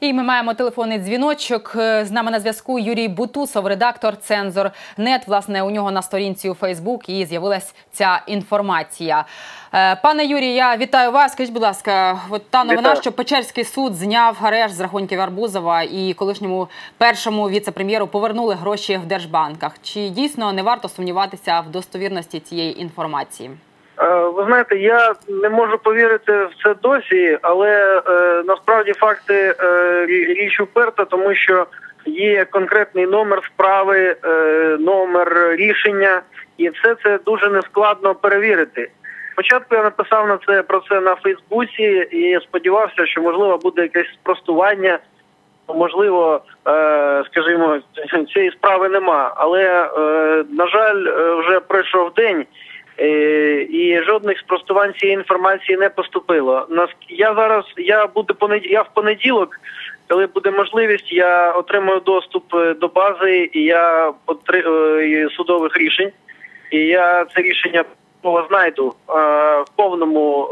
І ми маємо телефонний дзвіночок. Е, З нами на зв'язку Юрій Бутусов, редактор Цензор Нет. Власне, у нього на сторінці у Фейсбук і з'явилась ця інформація. Е, Пане Юрій, я вітаю вас. Скажіть, будь ласка, от та новина, Вітаю. що Печерський суд зняв арешт з рахунків Арбузова і колишньому першому віце-прем'єру повернули гроші в держбанках. Чи дійсно не варто сумніватися в достовірності цієї інформації? Ви знаєте, я не можу повірити в це досі, але е, насправді факти е, річ уперта, тому що є конкретний номер справи, е, номер рішення, і все це дуже нескладно перевірити. Спочатку я написав на це про це на Фейсбуці і сподівався, що можливо буде якесь спростування. Можливо, е, скажімо, цієї справи нема, але е, на жаль, е, вже пройшов день. Жодних спростувань цієї інформації не поступило. Нас я зараз я буду понед... я в понеділок, коли буде можливість, я отримаю доступ е, до бази і я отри... е, судових рішень. І я це рішення знайду е, в повному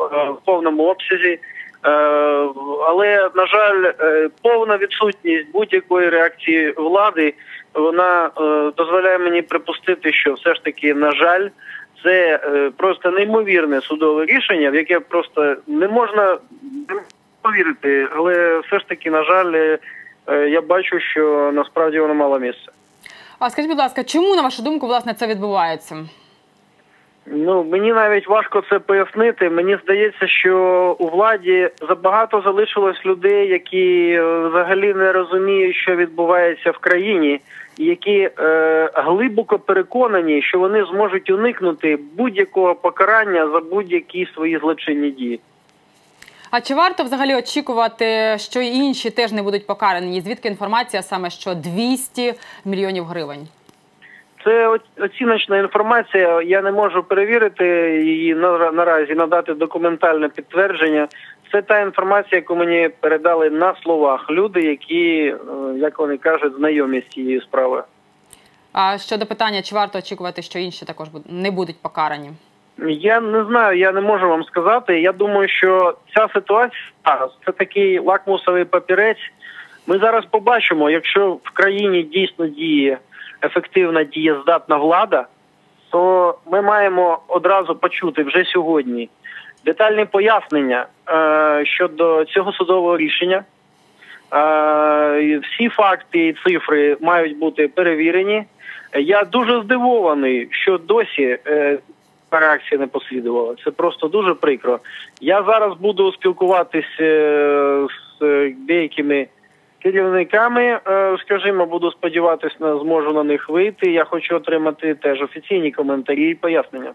в повному обсязі. Але на жаль, повна відсутність будь-якої реакції влади вона дозволяє мені припустити, що все ж таки, на жаль, це е, просто неймовірне судове рішення, в яке просто не можна повірити. Але все ж таки, на жаль, е, я бачу, що насправді воно мало місце. А скажіть, будь ласка, чому на вашу думку власне це відбувається? Ну мені навіть важко це пояснити. Мені здається, що у владі забагато залишилось людей, які е, взагалі не розуміють, що відбувається в країні, і які е, глибоко переконані, що вони зможуть уникнути будь-якого покарання за будь-які свої злочинні дії. А чи варто взагалі очікувати, що інші теж не будуть покарані? Звідки інформація саме що 200 мільйонів гривень? Це оціночна інформація. Я не можу перевірити її наразі, надати документальне підтвердження. Це та інформація, яку мені передали на словах люди, які, е, як вони кажуть, знайомі з цією справою. А щодо питання, чи варто очікувати, що інші також не будуть покарані? Я не знаю, я не можу вам сказати. Я думаю, що ця ситуація зараз це такий лакмусовий папірець. Ми зараз побачимо, якщо в країні дійсно діє ефективна дієздатна влада, то ми маємо одразу почути вже сьогодні детальні пояснення е, щодо цього судового рішення. Е, всі факти і цифри мають бути перевірені. Я дуже здивований, що досі е, реакція не послідувала. Це просто дуже прикро. Я зараз буду спілкуватись е, з е, деякими керівниками, е, скажімо, буду сподіватися, зможу на них вийти. Я хочу отримати теж офіційні коментарі і пояснення.